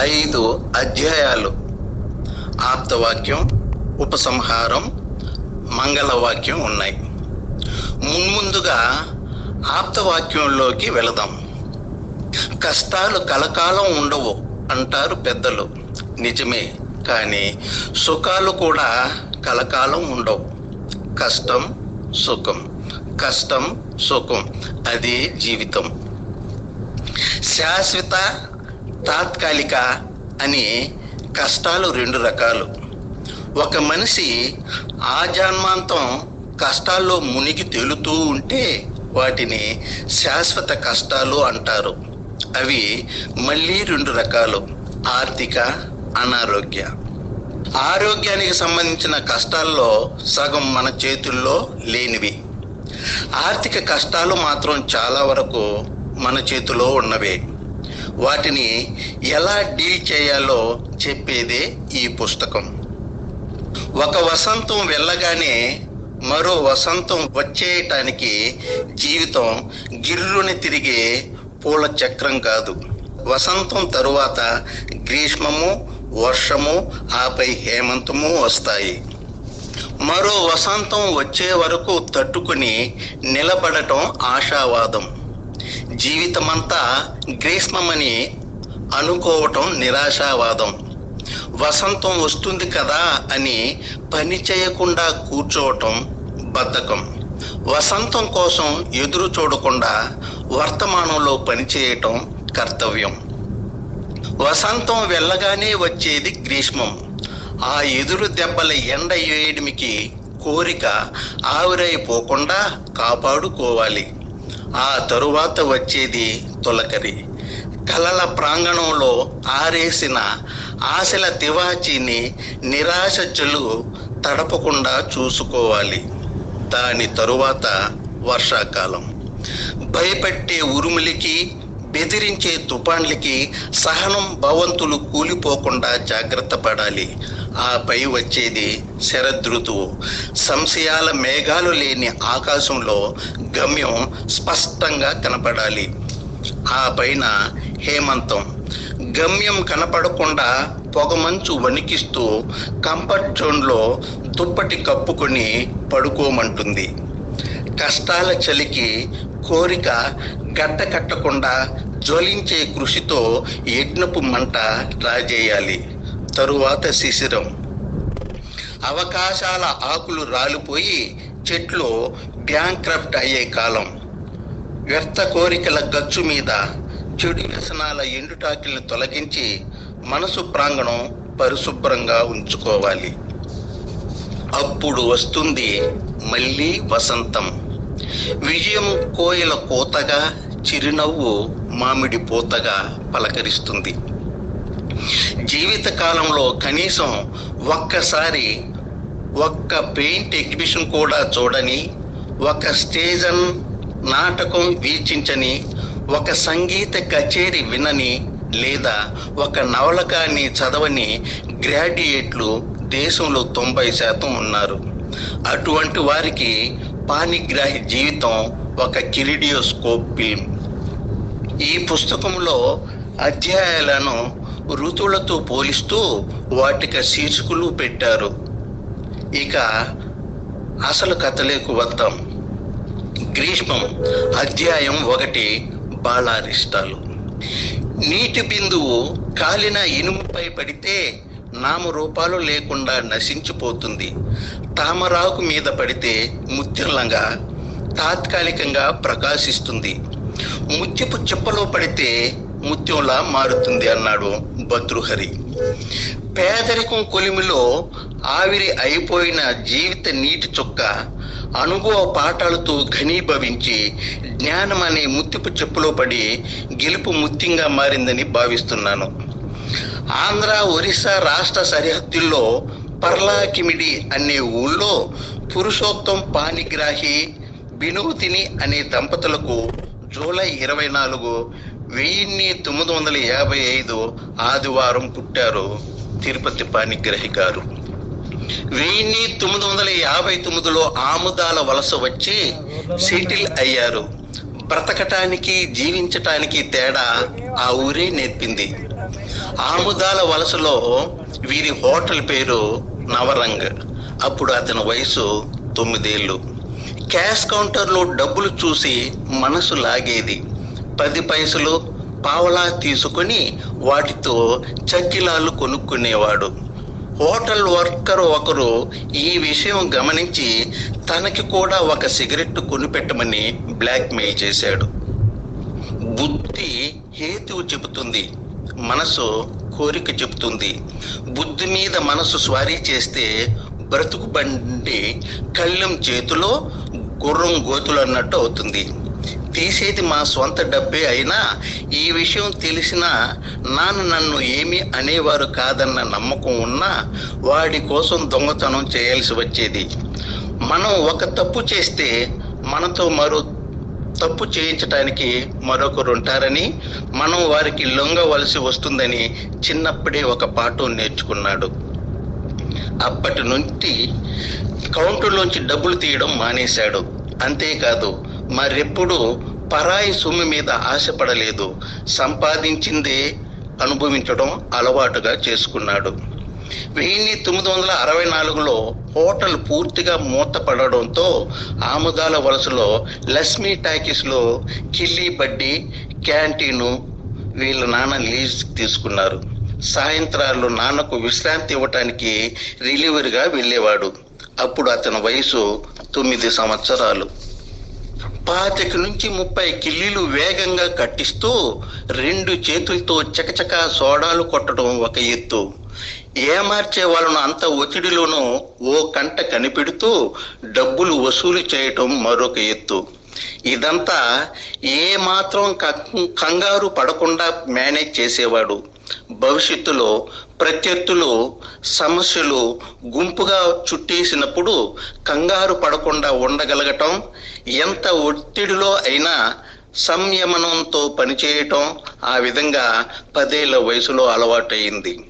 ఐదు అధ్యాయాలు. ఆప్తవాక్యం ఉపసంహారం మంగళవాక్యం ఉన్నాయి. మున్ముందుగా ఆప్తవాక్యంలోకి వెళదాం. కష్టాలు కలకాలం ఉండవు అంటారు పెద్దలు. నిజమే కానీ సుఖాలు కూడా కలకాలం ఉండవు. కష్టం సుఖం. కష్టం సుఖం. అదే జీవితం. శాశ్వత తాత్కాలిక అని కష్టాలు రెండు రకాలు. ఒక మనిషి ఆజన్మాంతం కష్టాల్లో మునిగి తేలుతూ ఉంటే వాటిని శాశ్వత కష్టాలు అంటారు. అవి మళ్ళీ రెండు రకాలు ఆర్థిక అనారోగ్య. ఆరోగ్యానికి సంబంధించిన కష్టాల్లో సగం మన చేతుల్లో లేనివి. ఆర్థిక కష్టాలు మాత్రం చాలా వరకు మన చేతిలో ఉన్నవే. వాటిని ఎలా డీల్ చేయాలో చెప్పేదే ఈ పుస్తకం. ఒక వసంతం వెళ్ళగానే మరో వసంతం వచ్చేయటానికి జీవితం గిర్రుని తిరిగే పూల చక్రం కాదు. వసంతం తరువాత గ్రీష్మము వర్షము ఆపై హేమంతము వస్తాయి. మరో వసంతం వచ్చే వరకు తట్టుకుని నిలబడటం ఆశావాదం. జీవితమంతా గ్రీష్మమని అనుకోవటం నిరాశావాదం. వసంతం వస్తుంది కదా అని పని చేయకుండా కూర్చోవటం బద్ధకం. వసంతం కోసం ఎదురు చూడకుండా వర్తమానంలో పనిచేయటం కర్తవ్యం. వసంతం వెళ్ళగానే వచ్చేది గ్రీష్మం. ఆ ఎదురు దెబ్బల ఎండ వేయడమికి కోరిక ఆవిరైపోకుండా కాపాడుకోవాలి. ఆ తరువాత వచ్చేది తొలకరి. కలల ప్రాంగణంలో ఆరేసిన ఆశల తివాచీని నిరాశ జలు తడపకుండా చూసుకోవాలి. దాని తరువాత వర్షాకాలం. భయపెట్టే ఉరుములకి బెదిరించే తుఫాన్లకి సహనం భవంతులు కూలిపోకుండా జాగ్రత్త పడాలి. ఆపై వచ్చేది శరదృతువు. సంశయాల మేఘాలు లేని ఆకాశంలో గమ్యం స్పష్టంగా కనపడాలి. ఆ పైన హేమంతం. గమ్యం కనపడకుండా పొగమంచు వణికిస్తూ కంఫర్ట్ జోన్లో దుప్పటి కప్పుకొని పడుకోమంటుంది. కష్టాల చలికి కోరిక గడ్డ కట్టకుండా జ్వలించే కృషితో యజ్ఞపు మంట రాజేయాలి. తరువాత శిశిరం. అవకాశాల ఆకులు రాలిపోయి చెట్లు బ్యాంక్రప్ట్ అయ్యే కాలం. వ్యర్థ కోరికల గచ్చు మీద చెడు వ్యసనాల ఎండుటాకిల్ని తొలగించి మనసు ప్రాంగణం పరిశుభ్రంగా ఉంచుకోవాలి. అప్పుడు వస్తుంది మళ్ళీ వసంతం. విజయం కోయిల కోతగా చిరునవ్వు మామిడి పూతగా పలకరిస్తుంది. జీవిత కాలంలో కనీసం ఒక్కసారి ఒక్క పెయింట్ ఎగ్జిబిషన్ కూడా చూడని ఒక స్టేజన్ నాటకం వీక్షించని ఒక సంగీత కచేరీ వినని లేదా ఒక నవలకాన్ని చదవని గ్రాడ్యుయేట్లు దేశంలో తొంభై శాతం ఉన్నారు. అటువంటి వారికి పానిగ్రాహి జీవితం ఒక కిరిడియోస్కోప్ ఫిల్మ్. ఈ పుస్తకంలో అధ్యాయాలను ఋతువులతో పోలిస్తూ వాటికి శీర్షికలు పెట్టారు. ఇక అసలు కథలేకు వద్దాం. గ్రీష్మం అధ్యాయం ఒకటి బాలారిష్టాలు. నీటి బిందువు కాలిన ఇనుముపై పడితే నామరూపాలు లేకుండా నశించిపోతుంది. తామరాకు మీద పడితే ముత్యంలంగా తాత్కాలికంగా ప్రకాశిస్తుంది. ముత్యపు చెప్పలో పడితే ముత్యంలా మారుతుంది అన్నాడు భద్రుహరి. పేదరికం కొలిమిలో ఆవిరి అయిపోయిన జీవిత నీటి చుక్క అనుభవ పాఠాలతో ఘనీభవించి జ్ఞానం అనే ముత్యపు చెప్పులో పడి గెలుపు ముత్యంగా మారిందని భావిస్తున్నాను. ఆంధ్ర ఒరిస్సా రాష్ట్ర సరిహద్దుల్లో పర్లాకిమిడి అనే ఊళ్ళో పురుషోత్తం పానిగ్రాహి వినోతిని అనే దంపతులకు జూలై ఇరవై నాలుగు వెయ్యిన్ని తొమ్మిది వందల యాభై ఐదు ఆదివారం పుట్టారు తిరుపతి పానిగ్రహి గారు. వెయ్యిన్ని తొమ్మిది వందల యాభై తొమ్మిదిలో ఆముదాల వలస వచ్చి సెటిల్ అయ్యారు. బ్రతకటానికి జీవించటానికి తేడా ఆ ఊరే నేర్పింది. ఆముదాల వలసలో వీరి హోటల్ పేరు నవరంగ్. అప్పుడు అతని వయసు తొమ్మిదేళ్ళు. క్యాష్ కౌంటర్లో డబ్బులు చూసి మనసు లాగేది. పది పైసలు పావలా తీసుకొని వాటితో చక్కిలాలు కొనుక్కునేవాడు. హోటల్ వర్కర్ ఒకరు ఈ విషయం గమనించి తనకి కూడా ఒక సిగరెట్ కొనిపెట్టమని బ్లాక్మెయిల్ చేశాడు. బుద్ధి హేతువు చెబుతుంది మనసు కోరిక చెబుతుంది. బుద్ధి మీద మనసు స్వారీ చేస్తే బ్రతుకు బండి కళ్ళెం చేతిలో గుర్రం గోతులు అన్నట్టు అవుతుంది. తీసేది మా సొంత డబ్బే అయినా ఈ విషయం తెలిసిన నాన్న నన్ను ఏమీ అనేవారు కాదన్న నమ్మకం ఉన్నా వాడి కోసం దొంగతనం చేయాల్సి వచ్చేది. మనం ఒక తప్పు చేస్తే మనతో మరో తప్పు చేయించడానికి మరొకరు ఉంటారని మనం వారికి లొంగవలసి వస్తుందని చిన్నప్పుడే ఒక పాఠం నేర్చుకున్నాడు. అప్పటి నుండి కౌంటర్లోంచి డబ్బులు తీయడం మానేశాడు. అంతేకాదు మరెప్పుడు పరాయి సొమ్ము మీద ఆశపడలేదు. సంపాదించిందే అనుభవించడం అలవాటుగా చేసుకున్నాడు. వెయ్యి తొమ్మిది వందల అరవై నాలుగులో హోటల్ పూర్తిగా మూతపడడంతో ఆముదాల వలసలో లక్ష్మీ టాకీస్లో కిల్లీ కిల్లి బడ్డీ క్యాంటీను వీళ్ళ నాన్న లీజ్ తీసుకున్నారు. సాయంత్రాలు నాన్నకు విశ్రాంతి ఇవ్వటానికి రిలీవర్గా వెళ్ళేవాడు. అప్పుడు అతని వయసు తొమ్మిది సంవత్సరాలు. పాతిక నుంచి ముప్పై కిల్లీలు వేగంగా కట్టిస్తూ రెండు చేతులతో చకచక సోడాలు కొట్టడం ఒక ఎత్తు. ఏమార్చే వాళ్ళను అంత ఒత్తిడిలోనూ ఓ కంట కనిపెడుతూ డబ్బులు వసూలు చేయటం మరొక ఎత్తు. ఇదంతా ఏ మాత్రం కం- కంగారు పడకుండా మేనేజ్ చేసేవాడు. భవిష్యత్తులో ప్రత్యర్థులు సమస్యలు గుంపుగా చుట్టేసినప్పుడు కంగారు పడకుండా ఉండగలగటం ఎంత ఒత్తిడిలో అయినా సంయమనంతో పనిచేయటం ఆ విధంగా పదేళ్ళ వయసులో అలవాటైంది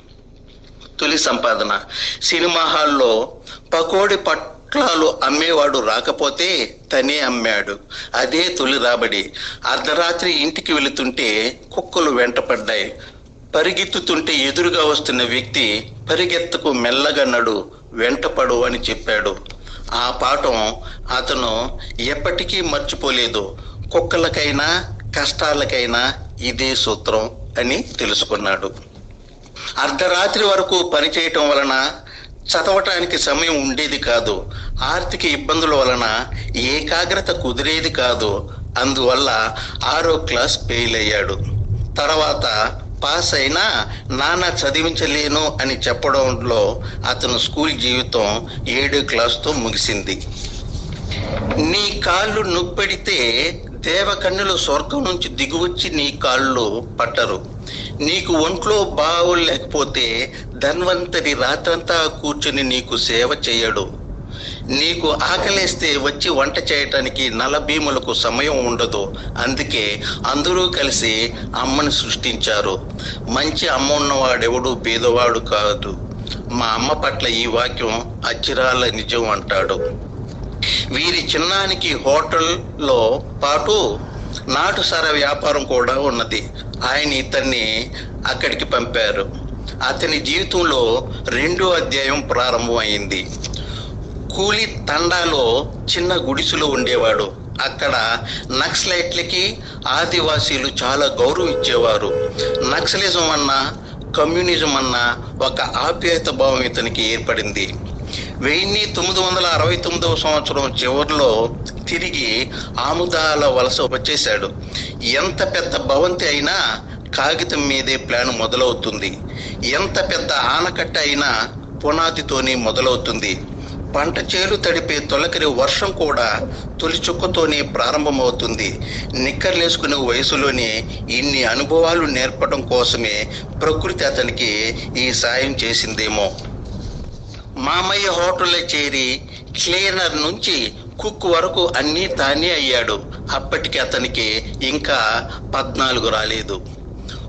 తొలి సంపాదన. సినిమా హాల్లో పకోడి పట్లాలు అమ్మేవాడు రాకపోతే తనే అమ్మాడు. అదే తొలి రాబడి. అర్ధరాత్రి ఇంటికి వెళుతుంటే కుక్కలు వెంటపడ్డాయి. పరిగెత్తుతుంటే ఎదురుగా వస్తున్న వ్యక్తి పరిగెత్తకు మెల్లగా నడు వెంటపడు అని చెప్పాడు. ఆ పాఠం అతను ఎప్పటికీ మర్చిపోలేదు. కుక్కలకైనా కష్టాలకైనా ఇదే సూత్రం అని తెలుసుకున్నాడు. అర్ధరాత్రి వరకు పనిచేయటం వలన చదవటానికి సమయం ఉండేది కాదు. ఆర్థిక ఇబ్బందుల వలన ఏకాగ్రత కుదిరేది కాదు. అందువల్ల ఆరో క్లాస్ ఫెయిల్ అయ్యాడు. తర్వాత పాస్ అయినా నాన్న చదివించలేను అని చెప్పడంలో అతను స్కూల్ జీవితం ఏడో క్లాస్తో ముగిసింది. నీ కాళ్ళు నొప్పెడితే దేవకన్నులు స్వర్గం నుంచి దిగువచ్చి నీ కాళ్ళు పట్టరు. నీకు ఒంట్లో బాగోలేకపోతే ధన్వంతరి రాత్రంతా కూర్చుని నీకు సేవ చేయడు. నీకు ఆకలేస్తే వచ్చి వంట చేయటానికి నలభీములకు సమయం ఉండదు. అందుకే అందరూ కలిసి అమ్మని సృష్టించారు. మంచి అమ్మ ఉన్నవాడెవడు పేదవాడు కాదు. మా అమ్మ పట్ల ఈ వాక్యం అచ్చిరాల నిజం అంటాడు. వీరి చిన్నానికి హోటల్లో పాటు నాటుసార వ్యాపారం కూడా ఉన్నది. ఆయన ఇతన్ని అక్కడికి పంపారు. అతని జీవితంలో రెండో అధ్యాయం ప్రారంభమైంది. కూలి తండాలో చిన్న గుడిసెలో ఉండేవాడు. అక్కడ నక్సలైట్లకి ఆదివాసీలు చాలా గౌరవం ఇచ్చేవారు. నక్సలిజం అన్నా కమ్యూనిజం అన్నా ఒక ఆప్యాయత భావం ఇతనికి ఏర్పడింది. వెయ్యి తొమ్మిది వందల అరవై తొమ్మిదవ సంవత్సరం చివరిలో తిరిగి ఆముదాల వలస వచ్చేశాడు. ఎంత పెద్ద భవంతి అయినా కాగితం మీదే ప్లాన్ మొదలవుతుంది. ఎంత పెద్ద ఆనకట్ట అయినా పునాదితోనే మొదలవుతుంది. పంట చేలు తడిపే తొలకరి వర్షం కూడా తొలి చుక్కతోనే ప్రారంభమవుతుంది. నిక్కర్లేసుకునే వయసులోనే ఇన్ని అనుభవాలు నేర్పడం కోసమే ప్రకృతి అతనికి ఈ సాయం చేసిందేమో. మామయ్య హోటల్లో చేరి క్లీనర్ నుంచి కుక్ వరకు అన్నీ తానే అయ్యాడు. అప్పటికి అతనికి ఇంకా పద్నాలుగు రాలేదు.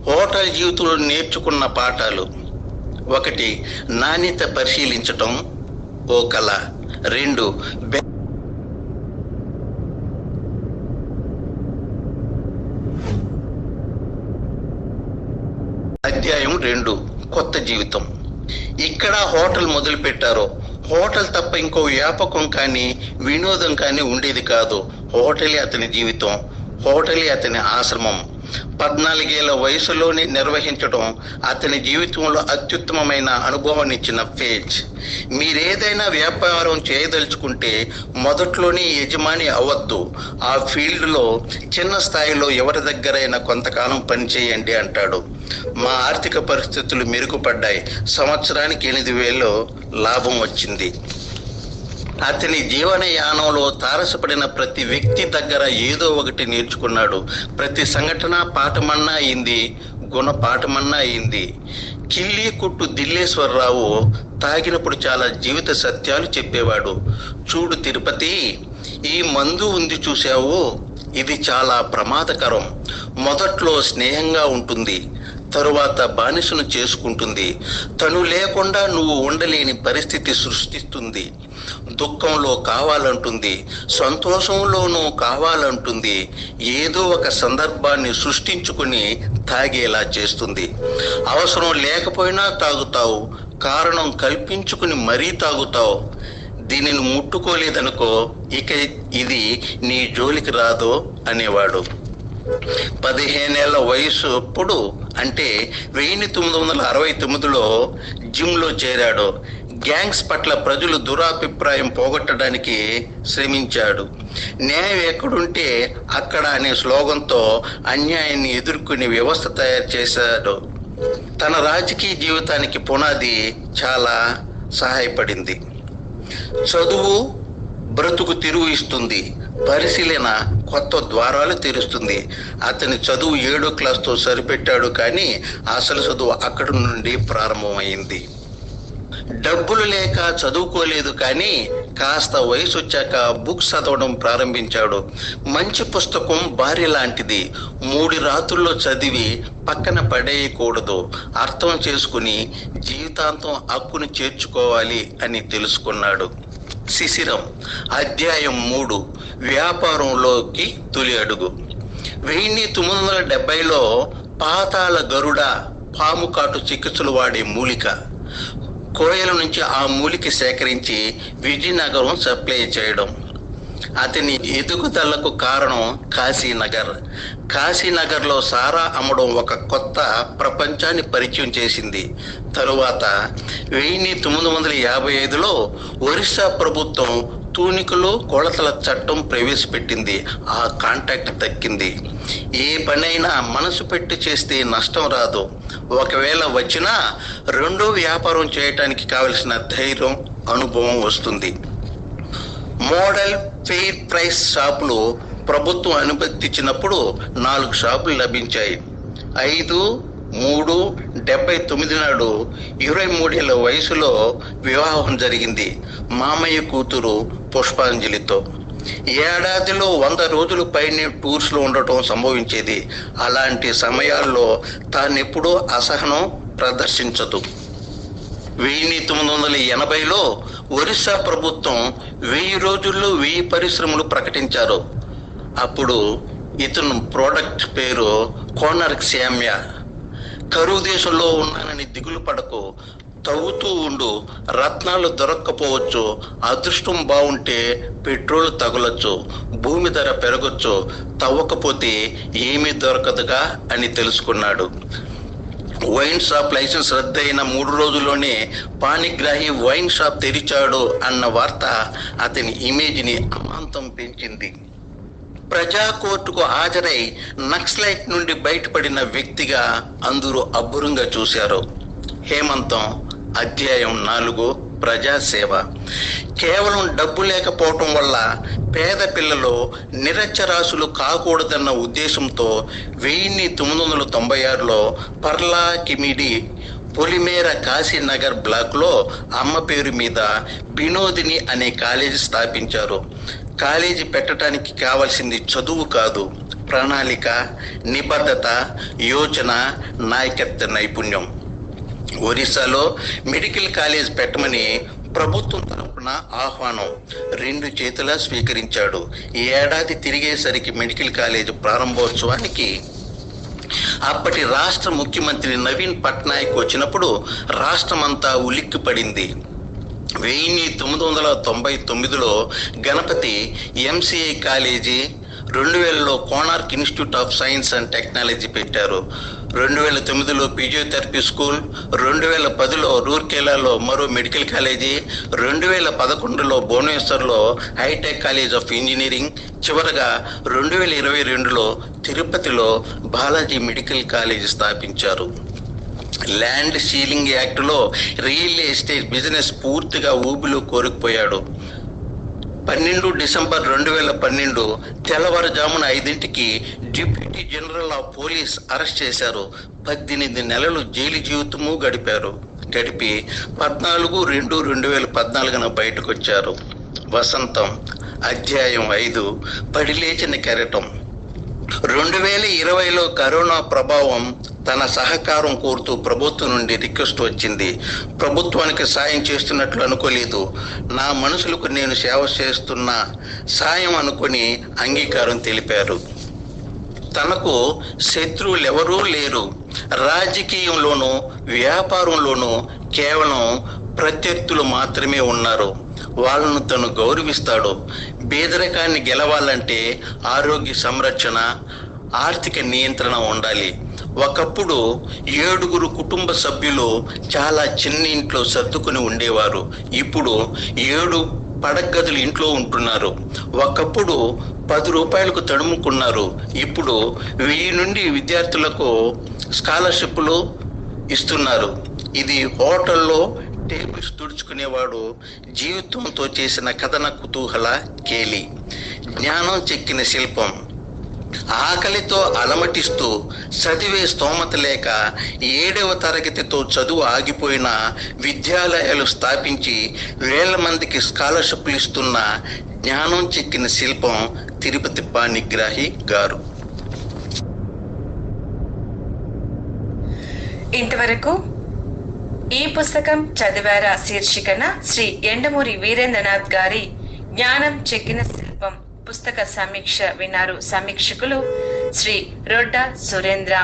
హోటల్ జీవితంలో నేర్చుకున్న పాఠాలు. ఒకటి నాణ్యత పరిశీలించటం. ఓ కళ రెండు అధ్యాయం రెండు కొత్త జీవితం. ఇక్కడ హోటల్ మొదలు పెట్టారు హోటల్ తప్ప ఇంకో వ్యాపకం కానీ వినోదం కానీ ఉండేది కాదు. హోటలే అతని జీవితం. హోటలే అతని ఆశ్రమం. పద్నాలుగేళ్ళ వయసులోనే నిర్వహించడం అతని జీవితంలో అత్యుత్తమమైన అనుభవాన్ని ఇచ్చిన ఫేజ్ మీరేదైనా వ్యాపారం చేయదలుచుకుంటే మొదట్లోనే యజమాని అవ్వద్దు. ఆ ఫీల్డ్లో చిన్న స్థాయిలో ఎవరి దగ్గరైనా కొంతకాలం పనిచేయండి అంటాడు. మా ఆర్థిక పరిస్థితులు మెరుగుపడ్డాయి. సంవత్సరానికి ఎనిమిది వేలు లాభం వచ్చింది. అతని జీవనయానంలో తారసపడిన ప్రతి వ్యక్తి దగ్గర ఏదో ఒకటి నేర్చుకున్నాడు. ప్రతి సంఘటన పాఠమన్నా అయింది గుణ పాఠమన్నా అయింది. కిల్లి కుట్టు దిల్లేశ్వరరావు తాగినప్పుడు చాలా జీవిత సత్యాలు చెప్పేవాడు. చూడు తిరుపతి ఈ మందు ఉంది చూశావు? ఇది చాలా ప్రమాదకరం. మొదట్లో స్నేహంగా ఉంటుంది. తరువాత బానిసను చేసుకుంటుంది. తను లేకుండా నువ్వు ఉండలేని పరిస్థితి సృష్టిస్తుంది. దుఃఖంలో కావాలంటుంది. సంతోషంలోనూ కావాలంటుంది. ఏదో ఒక సందర్భాన్ని సృష్టించుకుని తాగేలా చేస్తుంది. అవసరం లేకపోయినా తాగుతావు. కారణం కల్పించుకుని మరీ తాగుతావు. దీనిని ముట్టుకోలేదనుకో ఇక ఇది నీ జోలికి రాదో అనేవాడు. పదిహేనేళ్ళ వయసు అప్పుడు అంటే వెయ్యి తొమ్మిది వందల అరవై తొమ్మిదిలో జిమ్లో చేరాడు. గ్యాంగ్స్ పట్ల ప్రజలు దురాభిప్రాయం పోగొట్టడానికి శ్రమించాడు. న్యాయం ఎక్కడుంటే అక్కడ అనే స్లోగన్తో అన్యాయాన్ని ఎదుర్కొనే వ్యవస్థ తయారు చేశాడు. తన రాజకీయ జీవితానికి పునాది చాలా సహాయపడింది. చదువు బ్రతుకు తిరుగు ఇస్తుంది పరిశీలన కొత్త ద్వారాలు తెరుస్తుంది. అతని చదువు ఏడో క్లాస్తో సరిపెట్టాడు కానీ అసలు చదువు అక్కడి నుండి ప్రారంభమైంది. డబ్బులు లేక చదువుకోలేదు కానీ కాస్త వయసు వచ్చాక బుక్స్ చదవడం ప్రారంభించాడు. మంచి పుస్తకం భార్య లాంటిది. మూడు రాత్రుల్లో చదివి పక్కన పడేయకూడదు. అర్థం చేసుకుని జీవితాంతం హక్కును చేర్చుకోవాలి అని తెలుసుకున్నాడు. శిశిరం. అధ్యాయం మూడు. వ్యాపారంలోకి తొలి అడుగు. వెయ్యి తొమ్మిది వందల డెబ్బైలో పాతాళ గరుడ పాము కాటు చికిత్సలు వాడే మూలిక. కోయల నుంచి ఆ మూలిక సేకరించి విజయనగరం సప్లై చేయడం. అతని ఎదుగుదలకు కారణం కాశీనగర్. కాశీనగర్లో సారా అమ్మడం ఒక కొత్త ప్రపంచాన్ని పరిచయం చేసింది. తరువాత వెయ్యి తొమ్మిది వందల యాభై ఐదులో ఒరిస్సా ప్రభుత్వం తూనికలు కొలతల చట్టం ప్రవేశపెట్టింది. ఆ కాంటాక్ట్ దక్కింది ఏ పనైనా మనసు పెట్టి చేస్తే నష్టం రాదు. ఒకవేళ వచ్చినా రెండో వ్యాపారం చేయటానికి కావలసిన ధైర్యం అనుభవం వస్తుంది. మోడల్ ఫెయిర్ ప్రైస్ షాపులు ప్రభుత్వం అనుమతించినప్పుడు నాలుగు షాపులు లభించాయి. ఐదు మూడు డెబ్బై తొమ్మిది నాడు ఇరవై మూడేళ్ళ వయసులో వివాహం జరిగింది. మామయ్య కూతురు పుష్పాంజలితో. ఏడాదిలో వంద రోజుల పైనే టూర్స్లో ఉండటం సంభవించేది. అలాంటి సమయాల్లో తానెప్పుడూ అసహనం ప్రదర్శించదు. వెయ్యి తొమ్మిది వందల ఎనభైలో ఒరిస్సా ప్రభుత్వం వెయ్యి రోజుల్లో వెయ్యి పరిశ్రమలు ప్రకటించారు. అప్పుడు ఇతను ప్రోడక్ట్ పేరు కోనర్క్ శామ్య కరువు దేశంలో ఉన్నానని దిగులు పడకు తవ్వుతూ ఉండు రత్నాలు దొరక్కపోవచ్చు అదృష్టం బాగుంటే పెట్రోల్ తగలొచ్చు భూమి ధర పెరగొచ్చు తవ్వకపోతే ఏమీ దొరకదుగా అని తెలుసుకున్నాడు. వైన్ షాప్ లైసెన్స్ రద్దయిన మూడు రోజుల్లోనే పాణిగ్రాహి వైన్ షాప్ తెరిచాడు అన్న వార్త అతని ఇమేజ్ని అమాంతం పెంచింది. ప్రజా కోర్టుకు హాజరై నక్సలైట్ నుండి బయటపడిన వ్యక్తిగా అందరూ అబ్బురంగా చూశారు. హేమంతం అధ్యాయం నాలుగు ప్రజాసేవ. కేవలం డబ్బు లేకపోవటం వల్ల పేద పిల్లలు నిరక్షరాస్యులు కాకూడదన్న ఉద్దేశంతో వెయ్యిన్ని తొమ్మిది వందల తొంభై ఆరులో పర్లా కిమిడి పొలిమేర కాశీనగర్ బ్లాక్లో అమ్మ పేరు మీద వినోదిని అనే కాలేజీ స్థాపించారు. కాలేజీ పెట్టడానికి కావాల్సింది చదువు కాదు ప్రణాళిక నిబద్ధత యోచన నాయకత్వ నైపుణ్యం. ఒరిస్సాలో మెడికల్ కాలేజ్ పెట్టమని ప్రభుత్వం తరపున ఆహ్వానం. రెండు చేతులా స్వీకరించాడు. ఈ ఏడాది తిరిగేసరికి మెడికల్ కాలేజ్ ప్రారంభోత్సవానికి అప్పటి రాష్ట్ర ముఖ్యమంత్రి నవీన్ పట్నాయక్ వచ్చినప్పుడు రాష్ట్రమంతా ఉలిక్కి పడింది వెయ్యి తొమ్మిది వందల తొంభై తొమ్మిదిలో గణపతి ఎంసీఐ కాలేజీ రెండు వేలలో Konark institute of science and technology పెట్టారు. రెండు వేల తొమ్మిదిలో ఫిజియోథెరపీ స్కూల్ రెండు వేల పదిలో రూర్కెలాలో మరో మెడికల్ కాలేజీ రెండు వేల పదకొండులో భువనేశ్వర్లో హైటెక్ కాలేజ్ ఆఫ్ ఇంజనీరింగ్ చివరగా రెండు వేల ఇరవై రెండులో తిరుపతిలో బాలాజీ మెడికల్ కాలేజీ స్థాపించారు. ల్యాండ్ సీలింగ్ యాక్ట్లో రియల్ ఎస్టేట్ బిజినెస్ పూర్తిగా ఊబిలో కోరుకుపోయాడు. పన్నెండు డిసెంబర్ రెండు వేల పన్నెండు తెల్లవారుజామున ఐదింటికి deputy general of police arrest చేశారు. పద్దెనిమిది నెలలు జైలు జీవితము గడిపారు. గడిపి పద్నాలుగు రెండు రెండు వేల పద్నాలుగున బయటకు వచ్చారు వసంతం అధ్యాయం ఐదు పడిలేచిన కెరటం. రెండు వేల ఇరవైలో కరోనా ప్రభావం తన సహకారం కోరుతూ ప్రభుత్వం నుండి రిక్వెస్ట్ వచ్చింది. ప్రభుత్వానికి సాయం చేస్తున్నట్లు అనుకోలేదు. నా మనుషులకు నేను సేవ చేస్తున్న సాయం అనుకొని అంగీకారం తెలిపారు. తనకు శత్రువులు ఎవరూ లేరు. రాజకీయంలోనూ వ్యాపారంలోనూ కేవలం ప్రత్యర్థులు మాత్రమే ఉన్నారు. వాళ్ళను తను గౌరవిస్తాడు. పేదరికాన్ని గెలవాలంటే ఆరోగ్య సంరక్షణ ఆర్థిక నియంత్రణ ఉండాలి. ఒకప్పుడు ఏడుగురు కుటుంబ సభ్యులు చాలా చిన్న ఇంట్లో సర్దుకుని ఉండేవారు. ఇప్పుడు ఏడు పడగదులు ఇంట్లో ఉంటున్నారు. ఒకప్పుడు పది రూపాయలకు తడుముకున్నారు. ఇప్పుడు వెయ్యి నుండి విద్యార్థులకు స్కాలర్షిప్లు ఇస్తున్నారు. ఇది హోటల్లో టేబుల్స్ తుడుచుకునేవాడు జీవితంతో చేసిన కథన కుతూహల కేలి. జ్ఞానం చెక్కిన శిల్పం. ఆకలితో అలమటిస్తూ చదివే స్తోమత లేక ఏడవ తరగతితో చదువు ఆగిపోయిన విద్యాలయాలు స్థాపించి వేల మందికి స్కాలర్షిప్లు ఇస్తున్న జ్ఞానం చెక్కిన శిల్పం తిరుపతి పాణిగ్రాహి గారు. ఇంతవరకు ఈ పుస్తకం చదివారా శీర్షికన శ్రీ ఎండమూరి వీరేంద్రనాథ్ గారి జ్ఞానం చెక్కిన శిల్పం. పుస్తక సమీక్ష విన్నారు సమీక్షకులు శ్రీ రొడ్డ సురేంద్ర.